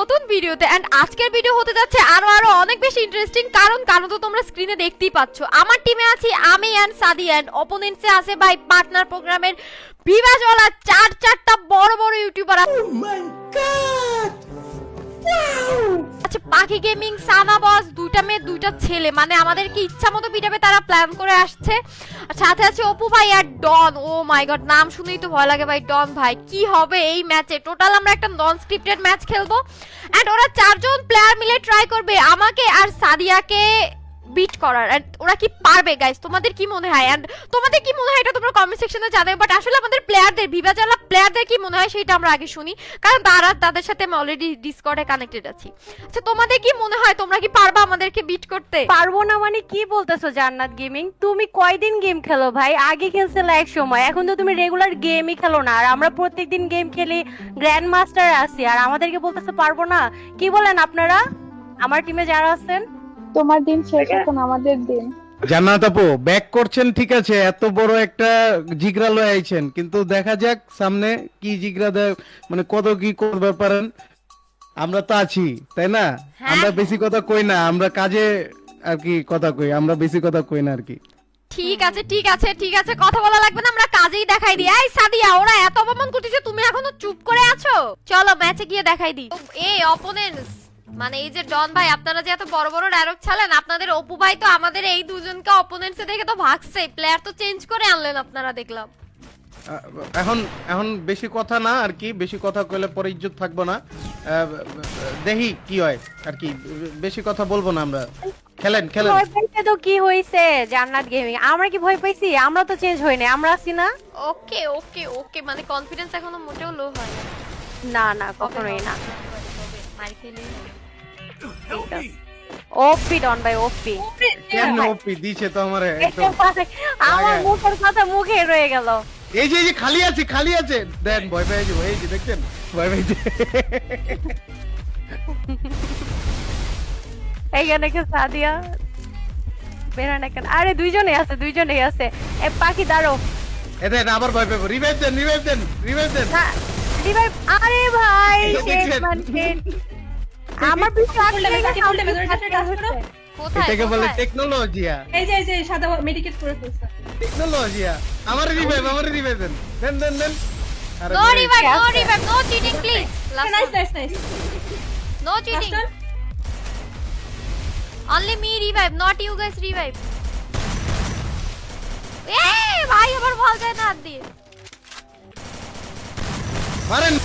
নতুন ভিডিওতে এন্ড আজকের ভিডিও হতে যাচ্ছে আরও আরও অনেক বেশি ইন্টারেস্টিং কারণ কারণ তো তোমরা স্ক্রিনে দেখতেই পাচ্ছ। আমার টিমে আছি আমি এন্ড সাদি এন্ড অপোনেন্টসে আছে ভাই পার্টনার প্রোগ্রামের বিভাজলা চার, চারটা বড় বড় ইউটিউবার আচ্ছা পাখি গেমিং সানা বস, দুইটা মেয়ে, দুইটা ছেলে। মানে আমাদেরকে ইচ্ছা মতো পিটাবে তারা প্ল্যান করে আসছে। আর সাথে আছে অপু ভাই আর ডন। ও মাই গড নাম শুনেই তো ভয় লাগে ভাই, ডন ভাই। কি হবে এই ম্যাচে টোটাল আমরা একটা নন স্ক্রিপ্টেড ম্যাচ খেলব। অ্যান্ড ওরা চারজন প্লেয়ার মিলে ট্রাই করবে। আমাকে আর সাদিয়াকে বিট করার ওরা কি পারবে গাইস তোমাদের কি মনে হয়? এন্ড তোমাদের কি মনে হয় এটা তোমরা কমেন্ট সেকশনে জানাবে? বাট আসলে আমাদের প্লেয়ারদের বিভাজালা প্লেয়ারদের কি মনে হয় সেটা আমরা আগে শুনি। কারণ তারা তাদের সাথে আমি অলরেডি ডিসকর্ডে কানেক্টেড আছি। আচ্ছা তোমাদের কি মনে হয়? তোমরা কি পারবা আমাদেরকে বিট করতে? পারব না মানে কি বলতেছো, জান্নাত গেমিং তুমি কয়দিন গেম খেলো ভাই? আগে খেলছিলে এক সময়, এখন তো তুমি রেগুলার গেমই খেলো না। আর আমরা প্রত্যেকদিন গেম খেলি গ্র্যান্ড মাস্টার আছি। আর আমাদেরকে বলতেছে পারব না। কি বলেন আপনারা? আমার টিমে যারা আছেন? তোমার দিন শেষ এখন আমাদের দিন। জান্নাত আপু ব্যাক করছেন ঠিক আছে এত বড় একটা জিগরা লয়ে আইছেন কিন্তু দেখা যাক সামনে কি জিগরা দেয় মানে কত কি করবে পারেন আমরা তো আছি তাই না? হ্যাঁ। আমরা বেশি কথা কই না আমরা কাজে আর কি কথা কই আমরা বেশি কথা কই না আর কি। ঠিক আছে ঠিক আছে ঠিক আছে কথা বলা লাগবে না আমরা কাজেই দেখাই দিই। এই সাদিয়া ওরা এত অপমান করতেছে তুমি এখনও চুপ করে আছো? চলো ম্যাচে গিয়ে দেখাই দিই। এই অপোনেন্টস মানে এই যে ডন ভাই আপনারা যে এত বড় বড় ডায়লগ ছাড়েন আপনাদের অপু ভাই তো আমাদের এই দুজনকে অপোনেন্টসে দেখে তো ভাগছে। প্লেয়ার তো চেঞ্জ করে আনলেন আপনারা দেখলাম। এখন এখন বেশি কথা না আর কি বেশি কথা কইলে পরে ইজ্জত থাকব না। দেখি কি হয় আর কি বেশি কথা বলব না আমরা। খেলেন খেলেন। ভয় পাইতে তো কি হয়েছে জান্নাত গেমিং আমরা কি ভয় পাইছি? আমরা তো চেঞ্জ হইনি আমরা আছি না? ওকে ওকে ওকে মানে কনফিডেন্স এখনও মোটেও লো হয় না। না না কখনোই না। খেলে ওপি ডন ভাই ওপি কেমনে ওপি দিছে তো আমার? একদম। আমার। মুখের কথা মুখে রয়ে গেল। এই যে এই যে খালি আছে খালি আছে। দেন ভয় পেয়ে যাব। এই যে দেখছেন? ভয় পেয়েছে এইখানে কেউ সাদিয়া? বের হয় না কেন? আরে দুইজনে আছে দুইজনেই আছে। এ পাখি দাঁড়ো এ দেন আবার ভয় পেবো রিভাইভ দেন রিভাইভ দেন রিভাইভ দেন। না revive- আরে ভাই আমার করো। কোথায় এটাকে বলে টেকনোলজিয়া এই যে এই যে সাদা মেডিকেট করে ফেলছে। টেকনোলজিয়া আমার রিভাইভ আমার রিভাইভ দেন। দেন দেন দেন। ভাই, revive, no আছে। revive, no. Last nice nice nice No cheating. Last Only me revive, not you guys revive. এই ভাই আবার বল যায় না দিয়ে வரேன்.